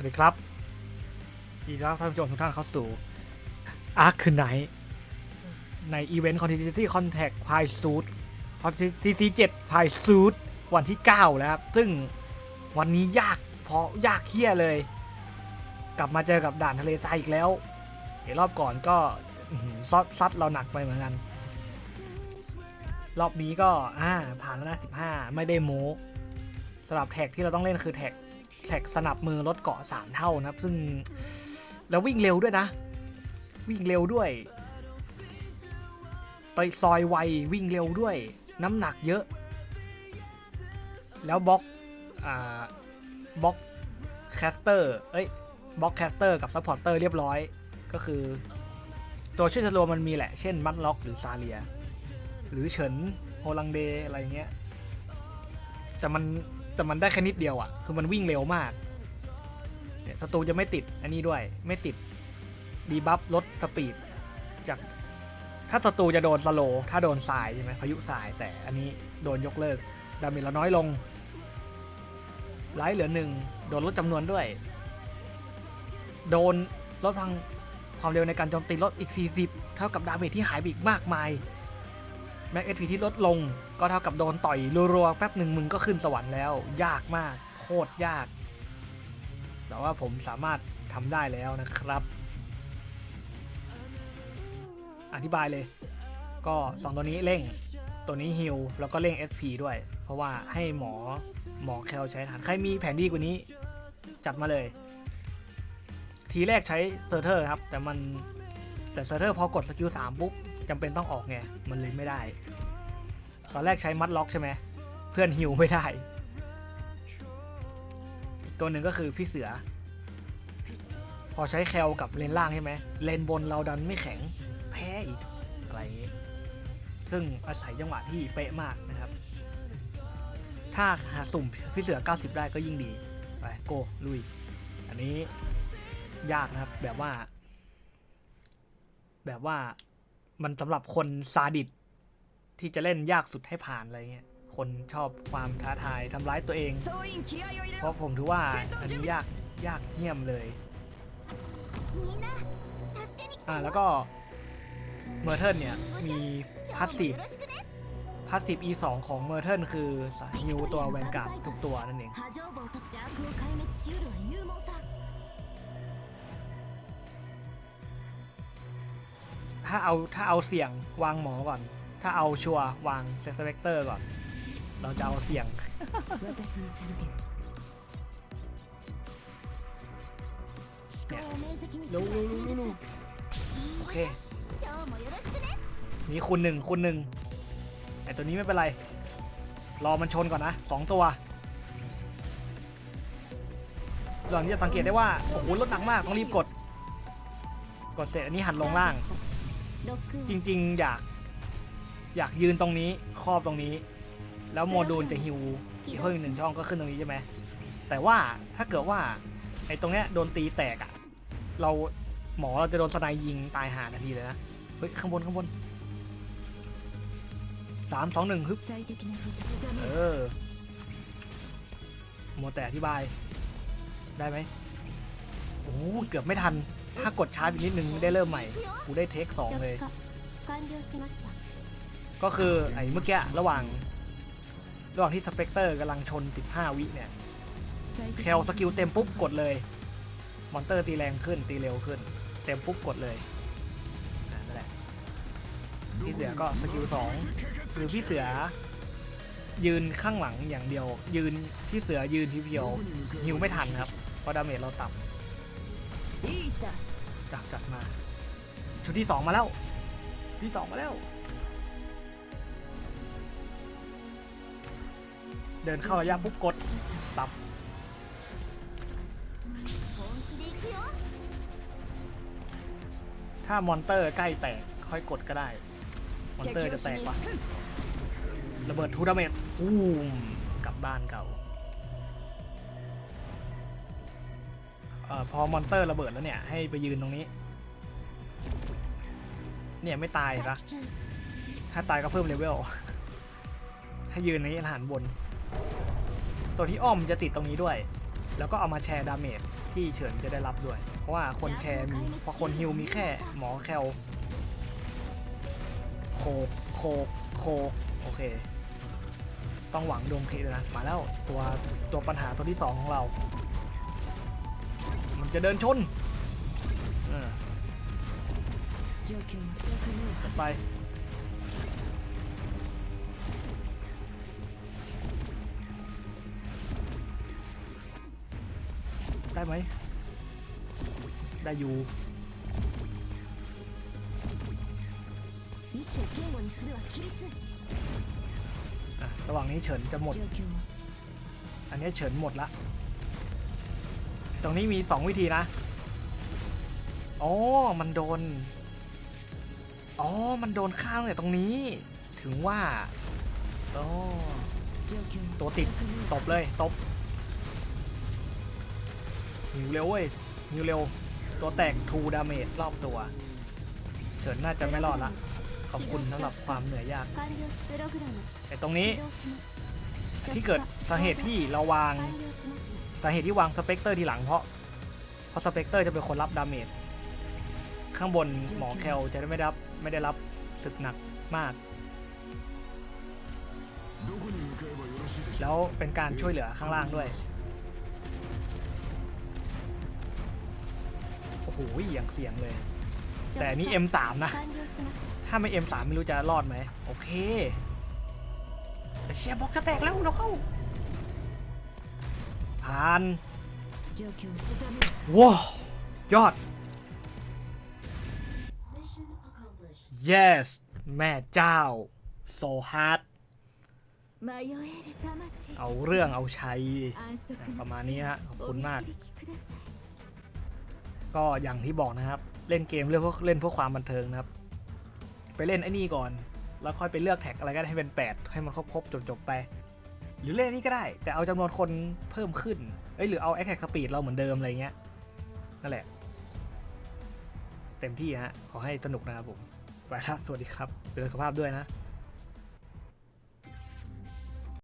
วัสดีครับยินดีต้อนรับท่านผู้ชมทุกท่านเข้าสู่ Ark คือไหนในอีเวนต์ Continuity Contact p i Suit Continuity 7 p i Suit วันที่ 9 แล้วครับ ซึ่งวันนี้ยากเพราะยากเฮี้ยเลย กลับมาเจอกับด่านทะเลทรายอีกแล้ว เดี๋ยวรอบก่อนก็ซัดซัดเราหนักไปเหมือนกัน รอบนี้ก็อ่าผ่านแล้วนะ 15 ไม่ได้โม้สำหรับแท็กที่เราต้องเล่นคือแท็ก แท็กสนับมือลดเกาะสามเท่านะครับ ซึ่งแล้ววิ่งเร็วด้วยนะ วิ่งเร็วด้วยไปซอยไววิ่งเร็วด้วย น้ำหนักเยอะ แล้วบล็อกอ่าบล็อกแคสเตอร์เอ้ยบล็อกแคสเตอร์กับซัพพอร์เตอร์เรียบร้อยก็คือ ตัวช่วยชะลวมันมีแหละ เช่นมัดล็อกหรือซาเลีย หรือเฉินโฮลังเดอะไรเงี้ยแต่มัน แต่มันได้แค่นิดเดียวอะ่ะ คือมันวิ่งเร็วมากเนี่ยศัตรูจะไม่ติดอันนี้ด้วย ไม่ติดดีบัฟลดสปีดจากถ้าศัตรูจะโดนสโลว์ถ้าโดนทรายใช่ไหมพายุทราย แต่อันนี้โดนยกเลิก ดาเมจเราน้อยลงไลท์เหลือหนึ่งโดนลดจำนวนด้วย โดนลดพลังความเร็วในการโจมตีลดอีก 40 เท่ากับดาเมจที่หายไปอีกมากมาย แม็กเอทีที่ลดลงก็เท่ากับโดนต่อยรัวๆแป๊บหนึ่งมึงก็ขึ้นสวรรค์แล้ว ยากมากโคตรยาก แต่ว่าผมสามารถทำได้แล้วนะครับ อธิบายเลย ก็สองตัวนี้เร่ง ตัวนี้ฮิลแล้วก็เร่ง SP ด้วย เพราะว่าให้หมอหมอแคลใช้ฐานใครมีแผนดีกว่านี้ จัดมาเลย ทีแรกใช้เซอร์เทอร์ครับ แต่มันแต่เซอร์เทอร์พอกดสกิล3ปุ๊บ จำเป็นต้องออกไง มันเลยไม่ได้ ตอนแรกใช้มัดล็อกใช่ไหม เพื่อนฮิวไม่ได้อีกตัวหนึ่งก็คือพี่เสือ พอใช้แคลกับเลนล่างใช่ไหม เลนบนเราดันไม่แข็ง แพ้อีก อะไรอย่างนี้ ซึ่งอาศัยจังหวะที่เป๊ะมากนะครับ ถ้าหาสุ่มพี่เสือ 90 ได้ก็ยิ่งดี ไปโกลุย อันนี้ยากนะครับ แบบว่า แบบว่า มันสำหรับคนซาดิสที่จะเล่นยากสุดให้ผ่านอะไรเงี้ย คนชอบความท้าทายทำร้ายตัวเอง เพราะผมถือว่าอันนี้ยากยากเหี้ยมเลย อ่าแล้วก็เมอร์เทิลเนี่ย มีพัสซีฟพัสซีฟ E2 ของเมอร์เทิลคือฮิวตัวแวนการ์ดทุกตัวนั่นเอง ถ้าเอาถ้าเอาเสี่ยงวางหมอก่อน ถ้าเอาชัววางเซสเปกเตอร์ก่อน เราจะเอาเสี่ยงรู้รู้โอเคนี่คุณหนึ่งคุณหนึ่งแต่ตัวนี้ไม่เป็นไร รอมันชนก่อนนะสองตัวหลังนี้จะสังเกตได้ว่า โอ้โหรถหนักมาก ต้องรีบกด กดเสร็จอันนี้หันลงล่าง จริง ๆ อยาก อยากยืนตรงนี้ครอบตรงนี้ แล้วโมดูลจะฮิวอีกเพิ่มหนึ่งช่องก็ขึ้นตรงนี้ใช่ไหมแต่ว่าถ้าเกิดว่าไอ้ตรงเนี้ยโดนตีแตกอะเราหมอเราจะโดนสไนยิงตายหาทันทีเลยนะเฮ้ยข้างบนข้างบนสามสองหนึ่งฮึบเออโมแต่อธิบาย ได้ไหมโอ้เกือบไม่ทัน ถ้ากดชาร์จอีกนิดนึงได้เริ่มใหม่กูได้เทคสองเลย ก็คือไอ้เมื่อกี้ระหว่าง ระหว่างที่สเปกเตอร์กำลังชน 15 วิเนี่ยเคลสกิลเต็มปุ๊บกดเลย มอนเตอร์ตีแรงขึ้นตีเร็วขึ้น เต็มปุ๊บกดเลยนั่นแหละพี่เสือก็สกิลสองหรือพี่เสือ ยืนข้างหลังอย่างเดียว ยืนพี่เสือยืนเพียวๆฮิวไม่ทันครับเพราะดาเมจเราต่ำ จับจับมา ชุดที่สองมาแล้ว ที่สองมาแล้ว เดินเข้าระยะปุ๊บกดซับถ้ามอนเตอร์ใกล้แตกค่อยกดก็ได้ มอนเตอร์จะแตกว่ะระเบิดทูดาเมจปูมกลับบ้านเก่า อพอมอนเตอร์ระเบิดแล้วเนี่ย ให้ไปยืนตรงนี้ เนี่ยไม่ตายนะถ้าตายก็เพิ่มเลเวลให้ยืนในฐารบน ตัวที่อ้อมจะติดตรงนี้ด้วย แล้วก็เอามาแชร์ดาเมจที่เฉินจะได้รับด้วย เพราะว่าคนแชร์มีพอคนฮิลมีแค่หมอแคลโคโคโคโอเค ต้องหวังดวงเคลนะ มาแล้วตัวตัวปัญหาตัวที่สองของเรา จะเดินชนไปได้ไหม ได้อยู่ระหว่างนี้เฉินจะหมด อันนี้เฉินหมดละ ตรงนี้มี 2 วิธีนะอ๋อมันโดนอ๋อมันโดนข้าวแต่ตรงนี้ ถึงว่าอ๋อตัวติดตบเลยตบหิวเร็วเว้ยหิวเร็ว ตัวแตกทูดาเมจรอบตัว เฉินน่าจะไม่รอดละขอบคุณสำหรับความเหนื่อยยากแต่ตรงนี้ ที่เกิดสาเหตุที่เราวาง แต่เหตุที่วางสเปกเตอร์ทีหลังเพราะเพราะสเปกเตอร์จะเป็นคนรับดาเมจข้างบนหมอแคลจะได้ไม่รับไม่ได้รับสึกหนักมาก แล้วเป็นการช่วยเหลือข้างล่างด้วย โอ้โหอย่างเสียงเลย แต่นี่ M3 นะ ถ้าไม่ M3 ไม่รู้จะรอดไหม โอเคแต่เชียร์บ็อกจะแตกแล้วเราเข้า ผ่านว้าวยอด yes แม่เจ้า so hard เอาเรื่องเอาใช้ประมาณนี้ฮะขอบคุณมาก ก็อย่างที่บอกนะครับ เล่นเกมเลือกเล่นเพื่อความบันเทิงนะครับ ไปเล่นไอ้นี่ก่อน แล้วค่อยไปเลือกแท็กอะไรก็ได้ให้เป็น 8 ให้มันครบๆจบๆไป หรือเล่นนนี้ก็ได้ แต่เอาจำนวนคนเพิ่มขึ้นเอ้ยหรือเอาแอคแท็กสปีดเราเหมือนเดิมอะไรเงี้ยนั่นแหละ เต็มที่ฮะ ขอให้สนุกนะครับผม ไปละสวัสดีครับดูแลสุขภาพด้วยนะ